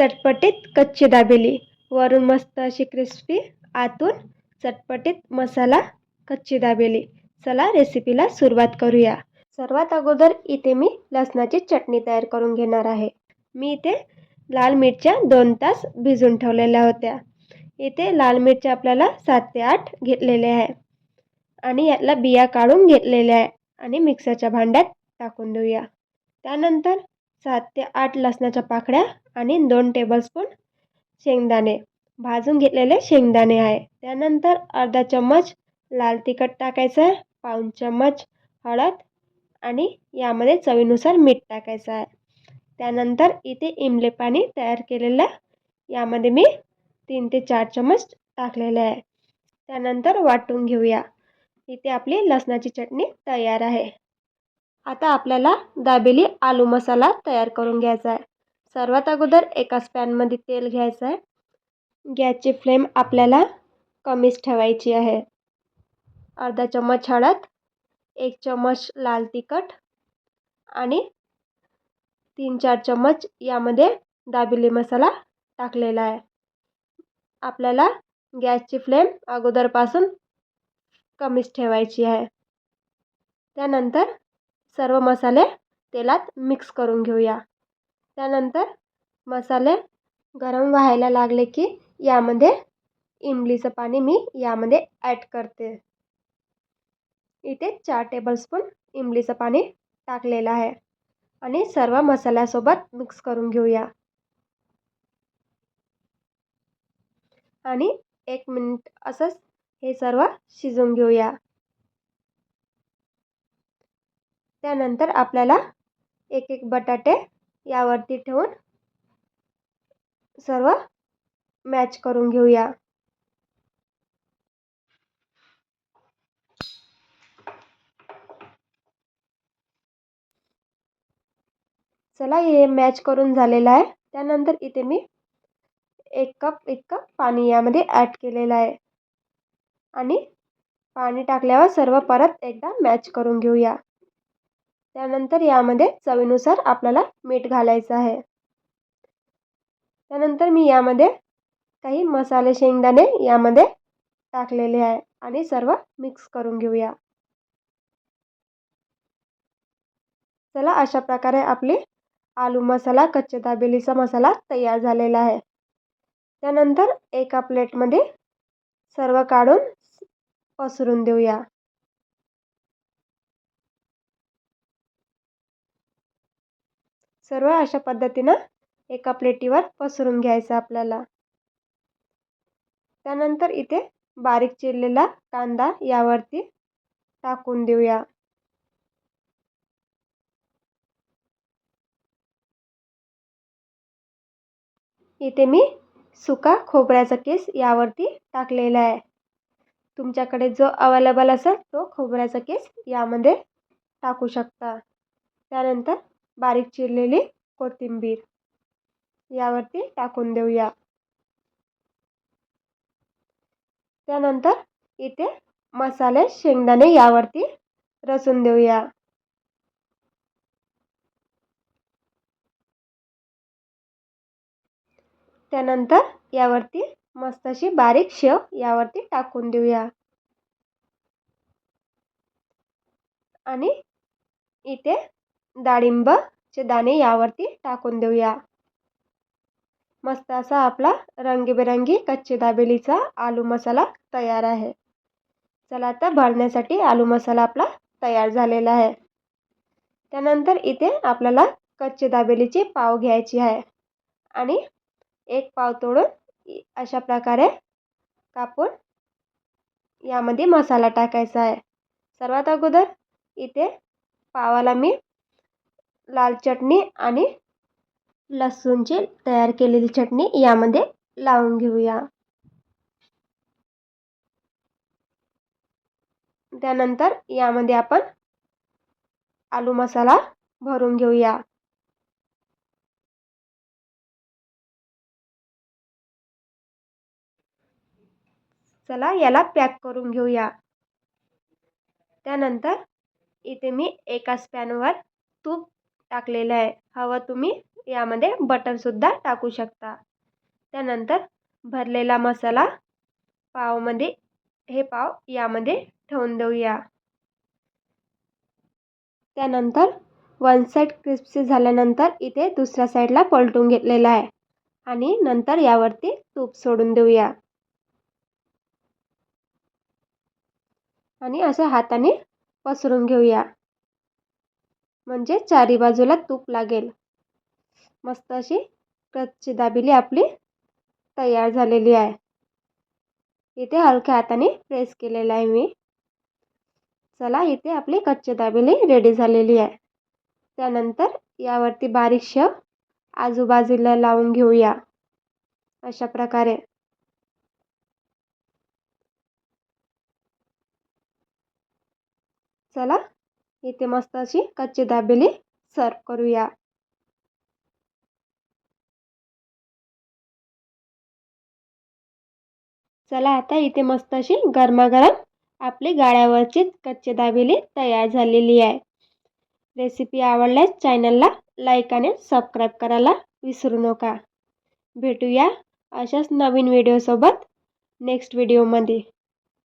चटपटीत कच्ची दाबेली. वरून मस्त अशी क्रिस्पी आतून चटपटीत मसाला कच्ची दाबेली. चला रेसिपीला सुरुवात करूया. सर्वात अगोदर इथे मी लसणाची चटणी तयार करून घेणार आहे. मी इथे लाल मिरच्या दोन तास भिजून ठेवलेल्या होत्या. इथे लाल मिरच्या आपल्याला सात ते आठ घेतलेल्या आहे. आणि यातला बिया काढून घेतलेल्या आहे. आणि मिक्सरच्या भांड्यात टाकून देऊया. त्यानंतर सात ते आठ लसणाच्या पाकळ्या आणि दोन टेबलस्पून शेंगदाणे. भाजून घेतलेले शेंगदाणे आहे. त्यानंतर अर्धा चम्मच लाल तिखट टाकायचं आहे. पाऊण चम्मच हळद आणि यामध्ये चवीनुसार मीठ टाकायचं आहे. त्यानंतर इथे इमले पाणी तयार केलेलं यामध्ये मी तीन ते चार चम्मच टाकलेले आहे. त्यानंतर वाटून घेऊया. इथे आपली लसणाची चटणी तयार आहे. आता आपल्याला दाबेली आलू मसाला तयार करून घ्यायचा आहे. सर्वात अगोदर एकाच पॅनमध्ये तेल घ्यायचं आहे. गॅसची फ्लेम आपल्याला कमीच ठेवायची आहे. अर्धा चम्मच हळद एक चम्मच लाल तिखट आणि तीन चार चम्मच यामध्ये दाबेली मसाला टाकलेला आहे. आपल्याला गॅसची फ्लेम अगोदरपासून कमीच ठेवायची आहे. त्यानंतर सर्व मसाले तेलात मिक्स करून घेऊया. त्यानंतर मसाले गरम व्हायला लागले की यामध्ये इमलीचं पाणी मी यामध्ये ॲड करते. इथे चार टेबलस्पून इमलीचं पाणी टाकलेलं आहे आणि सर्व मसाल्यासोबत मिक्स करून घेऊया. आणि एक मिनिट असंच हे सर्व शिजवून घेऊया. त्यानंतर आपल्याला एक एक बटाटे यावरती ठेवून सर्व मॅच करून घेऊया. चला हे मॅच करून झालेलं आहे. त्यानंतर इथे मी एक कप एक कप पाणी यामध्ये ॲड केलेलं आहे. आणि पाणी टाकल्यावर सर्व परत एकदा मॅच करून घेऊया. त्यानंतर यामध्ये चवीनुसार आपल्याला मीठ घालायचं आहे. त्यानंतर मी यामध्ये काही मसाले शेंगदाणे यामध्ये टाकलेले आहे आणि सर्व मिक्स करून घेऊया. चला अशा प्रकारे आपली आलू मसाला कच्चे दाबेलीचा मसाला तयार झालेला आहे. त्यानंतर एका प्लेटमध्ये सर्व काढून पसरून देऊया. सर्व अशा पद्धतीनं एका प्लेटीवर पसरून घ्यायचं आपल्याला. त्यानंतर इथे बारीक चिरलेला कांदा यावरती टाकून देऊया. इथे मी सुका खोबऱ्याचा केस यावरती टाकलेला आहे. तुमच्याकडे जो अवेलेबल असेल तो खोबऱ्याचा केस यामध्ये टाकू शकता. त्यानंतर बारीक चिरलेली कोथिंबीर. यावरती टाकून देऊया. त्यानंतर इथे मसाले शेंगदाणे यावरती रचून देऊया. त्यानंतर यावरती मस्त अशी बारीक शेव यावरती टाकून देऊया. आणि इथे डाळिंबचे दाणे यावरती टाकून देऊया. मस्त असा आपला रंगीबेरंगी कच्ची दाबेलीचा आलू मसाला तयार आहे. चला आता भरण्यासाठी आलू मसाला आपला तयार झालेला आहे. त्यानंतर इथे आपल्याला कच्ची दाबेलीची पाव घ्यायची आहे. आणि एक पाव तोडून अशा प्रकारे कापून यामध्ये मसाला टाकायचा आहे. सर्वात अगोदर इथे पावाला मी लाल चटणी आणि लसूणची तयार केलेली चटणी यामध्ये लावून घेऊया. त्यानंतर यामध्ये आपण आलू मसाला भरून घेऊया. चला याला पॅक करून घेऊया. त्यानंतर इथे मी एकाच पॅनवर तूप टाकलेलं आहे. हवं तुम्ही यामध्ये बटरसुद्धा टाकू शकता. त्यानंतर भरलेला मसाला पावमध्ये हे पाव यामध्ये ठेवून देऊया. त्यानंतर वन साईड क्रिस्पी झाल्यानंतर इथे दुसऱ्या साईडला पलटून घेतलेला आहे. आणि नंतर यावरती तूप सोडून देऊया. आणि असं हाताने पसरून घेऊया. म्हणजे चारी बाजूला तूप लागेल. मस्त अशी कच्ची दाबेली आपली तयार झालेली आहे. इथे हलक्या हाताने प्रेस केलेला आहे मी. चला इथे आपली कच्ची दाबेली रेडी झालेली आहे. त्यानंतर यावरती बारीक शेव आजूबाजूला लावून घेऊया. अशा प्रकारे. चला इथे मस्त अशी कच्चे दाबेली सर्व करूया. चला आता इथे मस्त अशी गरमागरम आपली गाळ्यावरची कच्चे दाबेली तयार झालेली आहे. रेसिपी आवडल्यास चॅनलला लाईक आणि सबस्क्राईब करायला विसरू नका. भेटूया अशाच नवीन व्हिडिओसोबत नेक्स्ट व्हिडिओमध्ये